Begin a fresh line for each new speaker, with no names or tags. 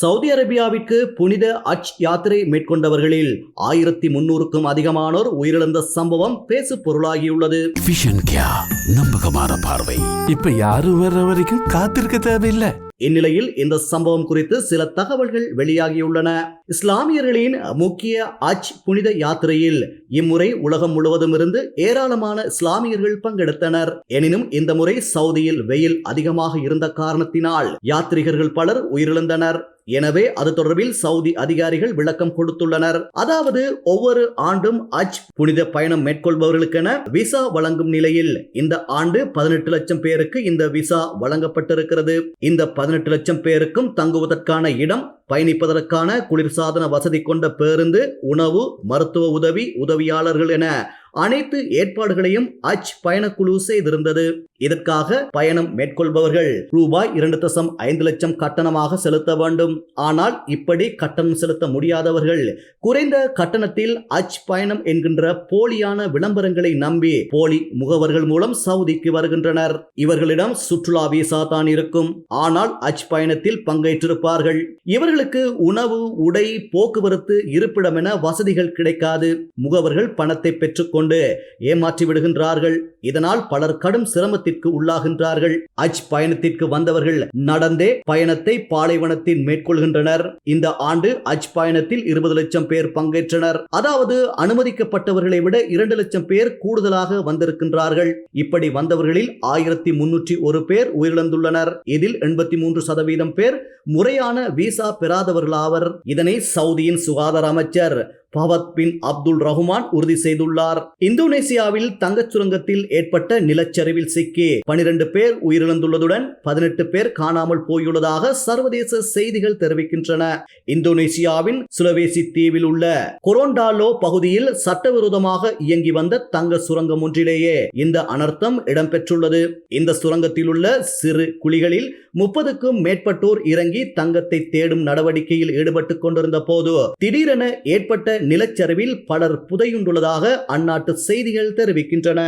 Saudi அரேபியாவிற்கு புனித அச் யாத்திரை மேற்கொண்டவர்களில் ஆயிரத்தி முன்னூறுக்கும் அதிகமானோர் உயிரிழந்த சம்பவம் பேசு பொருளாகியுள்ளது.
நம்பகமான பார்வை.
இப்ப யாரும் வர்ற வரைக்கும் காத்திருக்க தேவையில்லை.
இந்நிலையில் இந்த சம்பவம் குறித்து சில தகவல்கள் வெளியாகியுள்ளன. இஸ்லாமியர்களின் முக்கிய அஜ் புனித யாத்திரையில் இம்முறை உலகம் முழுவதும் இருந்து ஏராளமான இஸ்லாமியர்கள் பங்கெடுத்தனர். எனினும் இந்த முறை சவுதியில் வெயில் அதிகமாக இருந்த காரணத்தினால் யாத்ரிகர்கள் பலர் உயிரிழந்தனர். எனவே அது தொடர்பில் சவுதி அதிகாரிகள் விளக்கம் கொடுத்துள்ளனர். அதாவது ஒவ்வொரு ஆண்டும் அஜ் புனித பயணம் மேற்கொள்பவர்களுக்கென விசா வழங்கும் நிலையில் இந்த ஆண்டு பதினெட்டு லட்சம் பேருக்கு இந்த விசா வழங்கப்பட்டிருக்கிறது. இந்த பதினெட்டு லட்சம் பேருக்கும் தங்குவதற்கான இடம் பயணிப்பதற்கான குளிர்சாதன வசதி கொண்ட பேருந்து உணவு மருத்துவ உதவி உதவியாளர்கள் என அனைத்து ஏற்பாடுகளையும் அச் பயணக்குழு செய்திருந்தது. இதற்காக பயணம் மேற்கொள்பவர்கள் ரூபாய் இரண்டு தசம் ஐந்து லட்சம் கட்டணமாக செலுத்த வேண்டும். ஆனால் இப்படி கட்டணம் செலுத்த முடியாதவர்கள் குறைந்த கட்டணத்தில் அச் பயணம் என்கின்ற போலியான விளம்பரங்களை நம்பி போலி முகவர்கள் மூலம் சவுதிக்கு வருகின்றனர். இவர்களிடம் சுற்றுலா விசா தான் இருக்கும். ஆனால் அச் பயணத்தில் பங்கேற்றிருப்பார்கள். இவர்களுக்கு உணவு உடை போக்குவரத்து இருப்பிடம் என வசதிகள் கிடைக்காது. முகவர்கள் பணத்தை பெற்றுக்கொண்டு கொண்டு ஏமாற்றி விடுகின்றார்கள். இதனால் பலர் கடும் சிரமத்திற்கு உள்ளாகின்றார்கள். அஜ் பயணத்திற்கு வந்தவர்கள் நடந்தே பயணத்தை பாலைவனத்தில் மேற்கொள்கின்றனர். இந்த ஆண்டு அஜ் பயணத்தில் இருபது லட்சம் பேர் பங்கேற்றனர். அதாவது அனுமதிக்கப்பட்டவர்களை விட இரண்டு லட்சம் பேர் கூடுதலாக வந்திருக்கின்றார்கள். இப்படி வந்தவர்களில் ஆயிரத்தி முன்னூற்றி ஒரு பேர் உயிரிழந்துள்ளனர். இதில் எண்பத்தி மூன்று சதவீதம் பேர் முறையான விசா பெறாதவர்களாவர். இதனை சவுதியின் சுகாதார அமைச்சர் பவத் பின் அப்துல் ரஹ்மான் உறுதி செய்துள்ளார். இந்தோனேசியாவில் தங்கச் சுரங்கத்தில் ஏற்பட்ட நிலச்சரிவில் சிக்கி பனிரெண்டு பேர் உயிரிழந்துள்ளதுடன் பதினெட்டு பேர் காணாமல் போயுள்ளதாக சர்வதேச செய்திகள் தெரிவிக்கின்றன. இந்தோனேசியாவின் சுலவேசி தீவில் உள்ள கொரோண்டாலோ பகுதியில் சட்டவிரோதமாக இயங்கி வந்த தங்க சுரங்கம் ஒன்றிலேயே இந்த அனர்த்தம் இடம்பெற்றுள்ளது. இந்த சுரங்கத்தில் உள்ள சிறு குழிகளில் முப்பதுக்கும் மேற்பட்டோர் இறங்கி தங்கத்தை தேடும் நடவடிக்கையில் ஈடுபட்டுக் கொண்டிருந்த போது திடீரென ஏற்பட்ட நிலச்சரிவில் பலர் புதையுண்டுள்ளதாக அந்நாட்டு செய்திகள் தெரிவிக்கின்றன.